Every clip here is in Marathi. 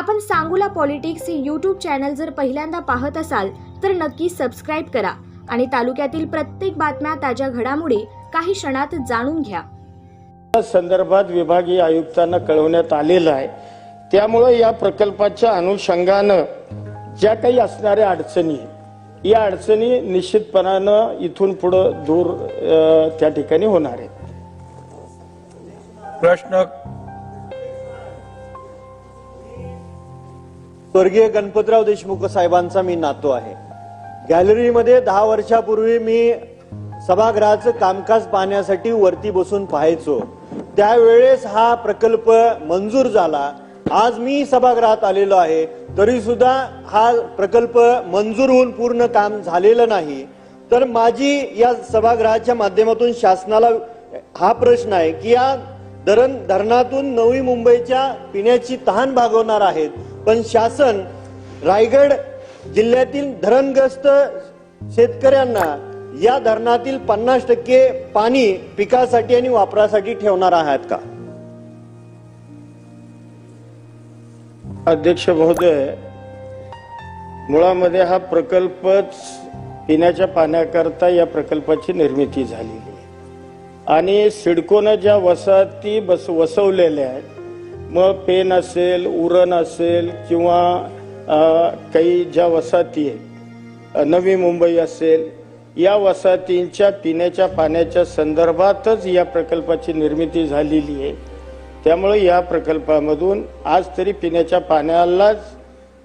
आपण सांगूला पॉलिटिक्स हे यूट्यूब चॅनल जर पहिल्यांदा पाहत असाल तर नक्की सबस्क्राईब करा आणि तालुक्यातील प्रत्येक बातम्या ताज्या घडामोडी काही क्षणात जाणून घ्या. या संदर्भात विभागीय आयुक्तांना कळवण्यात आलेलं आहे. त्यामुळं या प्रकल्पाच्या अनुषंगानं ज्या काही असणाऱ्या अडचणी या अडचणी निश्चितपणानं इथून पुढं दूर त्या ठिकाणी होणार आहेत. प्रश्न स्वर्गीय गणपतराव देशमुख साहेबांचा मी नातो आहे. गॅलरीमध्ये दहा वर्षापूर्वी मी सभागृहाचं कामकाज पाहण्यासाठी वरती बसून पाहायचो. त्यावेळेस हा प्रकल्प मंजूर झाला. आज मी सभागृहात आलेलो आहे. तरी सुद्धा हा प्रकल्प मंजूर होऊन पूर्ण काम झालेलं नाही. तर माझी या सभागृहाच्या माध्यमातून शासनाला हा प्रश्न आहे की या धरण धरणातून नवी मुंबईच्या पिण्याची तहान भागवणार आहेत. पण शासन रायगड जिल्ह्यातील धरणग्रस्त शेतकऱ्यांना या धरणातील पन्नास टक्के पाणी पिकासाठी आणि वापरासाठी ठेवणार आहात का? अध्यक्ष महोदय मुळामध्ये हा प्रकल्पच पिण्याच्या पाण्याकरता या प्रकल्पाची निर्मिती झालेली आहे. आणि सिडकोनं ज्या वसाहती बस वसवलेल्या आहेत मग पेन असेल उरण असेल किंवा काही ज्या वसाहती आहेत नवी मुंबई असेल या वसाहतींच्या पिण्याच्या पाण्याच्या संदर्भातच या प्रकल्पाची निर्मिती झालेली आहे. त्यामुळे या प्रकल्पामधून आज तरी पिण्याच्या पाण्यालाच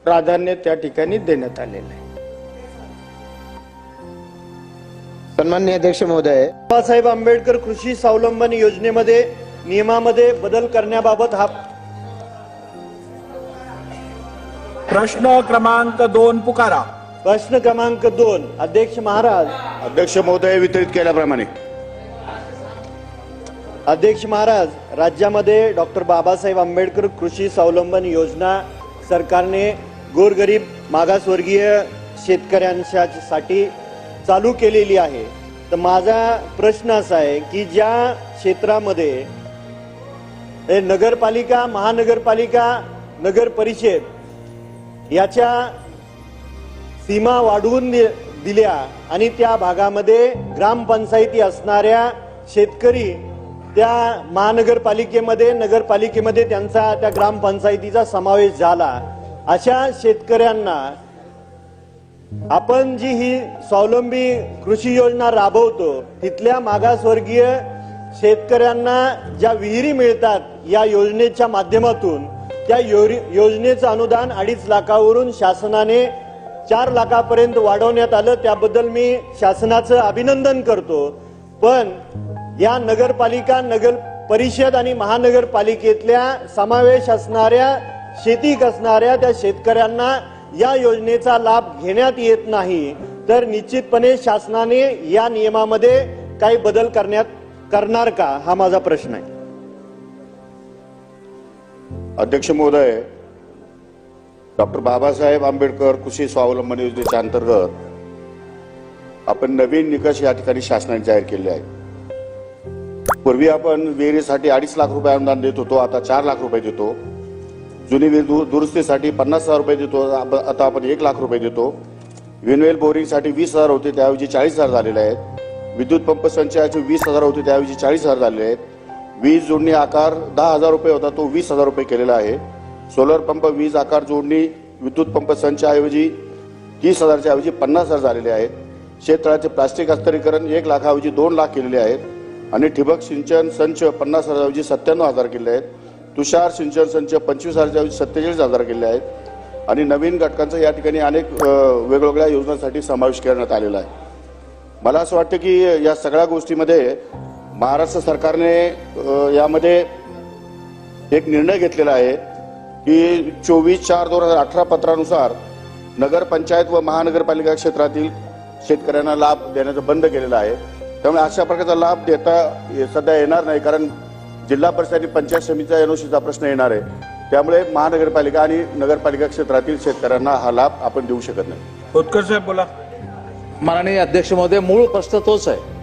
प्राधान्य त्या ठिकाणी देण्यात आलेलं आहे. सन्मान्य अध्यक्ष महोदय बाबासाहेब आंबेडकर कृषी स्वावलंबन योजनेमध्ये नियमामध्ये बदल करण्याबाबत हा प्रश्न क्रमांक दोन पुकारा. प्रश्न क्रमांक दोन अध्यक्ष महाराज. अध्यक्ष महोदय वितरित केल्याप्रमाणे. अध्यक्ष महाराज राज्यामध्ये डॉक्टर बाबासाहेब आंबेडकर कृषी स्वावलंबन योजना सरकारने गोरगरीब मागासवर्गीय शेतकऱ्यांसाठी चालू केलेली आहे. तर माझा प्रश्न असा आहे की ज्या क्षेत्रामध्ये हे नगरपालिका महानगरपालिका नगर परिषद याच्या सीमा वाढवून दि- दिल्या आणि त्या भागामध्ये ग्रामपंचायती असणाऱ्या शेतकरी त्या महानगरपालिकेमध्ये नगरपालिकेमध्ये त्यांचा त्या ग्रामपंचायतीचा समावेश झाला. अशा शेतकऱ्यांना आपण जी ही स्वावलंबी कृषी योजना राबवतो तिथल्या मागासवर्गीय शेतकऱ्यांना ज्या विहिरी मिळतात या योजनेच्या माध्यमातून त्या योरी- योजनेचं अनुदान अडीच लाखावरून शासनाने चार लाखापर्यंत वाढवण्यात आलं. त्याबद्दल मी शासनाचं अभिनंदन करतो. पण या नगरपालिका नगर परिषद आणि महानगरपालिकेतल्या समावेश असणाऱ्या शेती असणाऱ्या त्या शेतकऱ्यांना या योजनेचा लाभ घेण्यात येत नाही. तर निश्चितपणे शासनाने या नियमामध्ये काही बदल करण्यात करणार का? हा माझा प्रश्न आहे. अध्यक्ष महोदय डॉक्टर बाबासाहेब आंबेडकर कृषी स्वावलंबन योजनेच्या अंतर्गत आपण नवीन निकष या ठिकाणी शासनाने जाहीर केले आहेत. पूर्वी आपण विहिरीसाठी अडीच लाख रुपये अनुदान देत होतो आता चार लाख रुपये देतो. जुनी विहीर दु- दुरुस्तीसाठी पन्नास हजार रुपये देतो आता आपण एक लाख रुपये देतो. विनवेल बोरिंगसाठी वीस हजार होते त्याऐवजी चाळीस हजार झालेले आहेत. विद्युत पंप संचयाचे वीस हजार होते त्याऐवजी चाळीस हजार झालेले आहेत. वीज जोडणी आकार दहा हजार रुपये होता तो वीस हजार रुपये केलेला आहे. सोलर पंप वीज आकार जोडणी विद्युत पंप संचाऐवजी तीस हजारच्या ऐवजी पन्नास हजार झालेले आहेत. शेततळाचे प्लास्टिक हस्तांतरीकरण एक लाखाऐवजी दोन लाख केलेले आहेत. आणि ठिबक सिंचन संच पन्नास हजारऐवजी सत्त्याण्णव हजार केले आहेत. तुषार सिंचन संच पंचवीस हजारच्याऐवजी सत्तेचाळीस हजार केले आहेत. आणि नवीन घटकांचा या ठिकाणी अनेक वेगवेगळ्या योजनांसाठी समावेश करण्यात आलेला आहे. मला असं वाटतं की या सगळ्या गोष्टीमध्ये महाराष्ट्र सरकारने यामध्ये एक निर्णय घेतलेला आहे की चोवीस चार दोन हजार अठरा पत्रानुसार नगरपंचायत व महानगरपालिका क्षेत्रातील शेतकऱ्यांना लाभ देण्याचं बंद केलेलं आहे. त्यामुळे अशा प्रकारचा लाभ देता ये- सध्या येणार नाही कारण जिल्हा परिषद आणि पंचायत समितीचा एनओसीचा प्रश्न येणार आहे. त्यामुळे महानगरपालिका आणि नगरपालिका क्षेत्रातील शेतकऱ्यांना हा लाभ आपण देऊ शकत नाही. साहेब बोला. माननीय अध्यक्ष महोदय मूळ प्रश्न तोच आहे.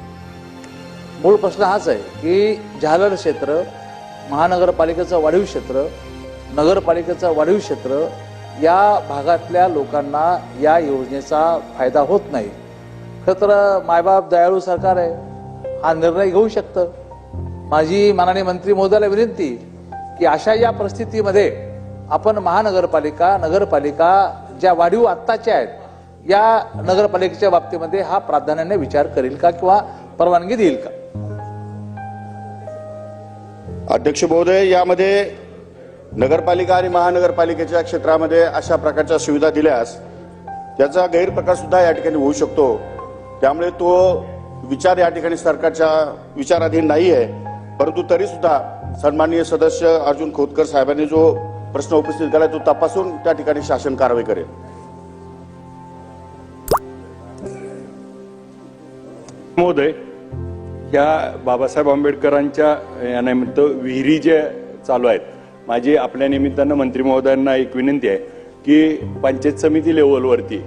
मूळ प्रश्न हाच आहे की जालर क्षेत्र महानगरपालिकेचं वाढीव क्षेत्र नगरपालिकेचं वाढीव क्षेत्र या भागातल्या लोकांना या योजनेचा फायदा होत नाही. खरं तर मायबाप दयाळू सरकार आहे. हा निर्णय घेऊ शकतं. माझी माननीय मंत्री महोदयाला विनंती की अशा या परिस्थितीमध्ये आपण महानगरपालिका नगरपालिका ज्या वाढीव आत्ताच्या आहेत या नगरपालिकेच्या बाबतीमध्ये हा प्राधान्याने विचार करेल का किंवा परवानगी देईल का? अध्यक्ष महोदय यामध्ये नगरपालिका आणि महानगरपालिकेच्या क्षेत्रामध्ये अशा प्रकारच्या सुविधा दिल्यास त्याचा गैरप्रकार सुद्धा या ठिकाणी होऊ शकतो. त्यामुळे तो विचार या ठिकाणी सरकारच्या विचाराधीन नाही आहे परंतु तरी सुद्धा सन्माननीय सदस्य अर्जुन खोतकर साहेबांनी जो प्रश्न उपस्थित केला तो तपासून त्या ठिकाणी शासन कारवाई करेल. ह्या बाबासाहेब आंबेडकरांच्या यानिमित्त विहिरी जे चालू आहेत माझी आपल्या निमित्तानं मंत्री महोदयांना एक विनंती आहे की पंचायत समिती लेवलवरती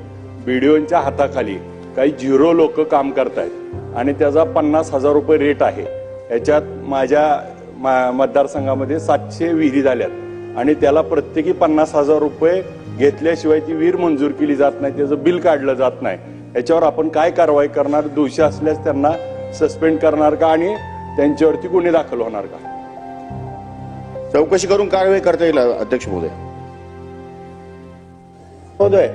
बीडीओंच्या हाताखाली काही झिरो लोक काम करतायत आणि त्याचा पन्नास हजार रुपये रेट आहे. याच्यात माझ्या मा- मतदारसंघामध्ये सातशे विहिरी झाल्यात आणि त्याला प्रत्येकी पन्नास हजार रुपये घेतल्याशिवाय ती विहीर मंजूर केली जात नाही त्याचं बिल काढलं जात नाही. याच्यावर आपण काय कारवाई करणार? दोषी असल्यास त्यांना सस्पेंड करणार का आणि त्यांच्यावरती गुन्हे दाखल होणार का? चौकशी करून कारवाई करता येईल अध्यक्ष महोदय. महोदय.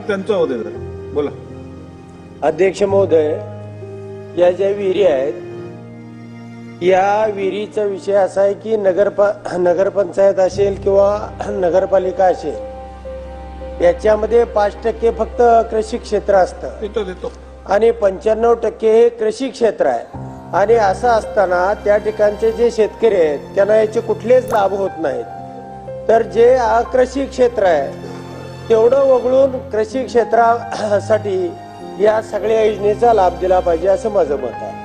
त्यांचं. बोला. अध्यक्ष महोदय या ज्या विहिरी आहेत या विहिरीचा विषय असा आहे की नगरपा नगरपंचायत असेल किंवा नगरपालिका असेल याच्यामध्ये पाच टक्के फक्त कृषी क्षेत्र असतं. देतो देतो. आणि पंच्याण्णव टक्के हे कृषी क्षेत्र आहे. आणि असं असताना त्या ठिकाणचे जे शेतकरी आहेत त्यांना याचे कुठलेच लाभ होत नाहीत. तर जे अकृषी क्षेत्र आहे तेवढं वगळून कृषी क्षेत्रासाठी या सगळ्या योजनेचा लाभ दिला पाहिजे असं माझं मत आहे.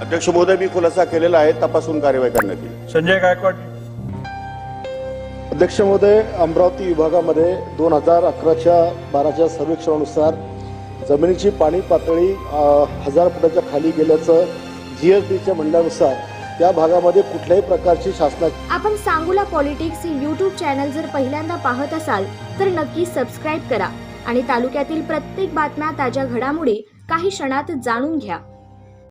अध्यक्ष महोदय मी खुलासा केलेला आहे तपासून कार्यवाही करण्यात येईल. संजय गायकवाड. अध्यक्ष महोदय अमरावती विभागामध्ये दोन हजार अकराच्या बाराच्या सर्वेक्षणानुसार जमिनीची पाणी पातळी हजार फुटाच्या खाली गेल्याचं जी एस डीच्या म्हणण्यानुसार त्या भागामध्ये कुठल्याही प्रकारची शासना आपण सांगूला पॉलिटिक्स हे यूट्यूब चॅनल जर पहिल्यांदा पाहत असाल तर नक्की सबस्क्राईब करा आणि तालुक्यातील प्रत्येक बातम्या ताज्या घडामोडी काही क्षणात जाणून घ्या.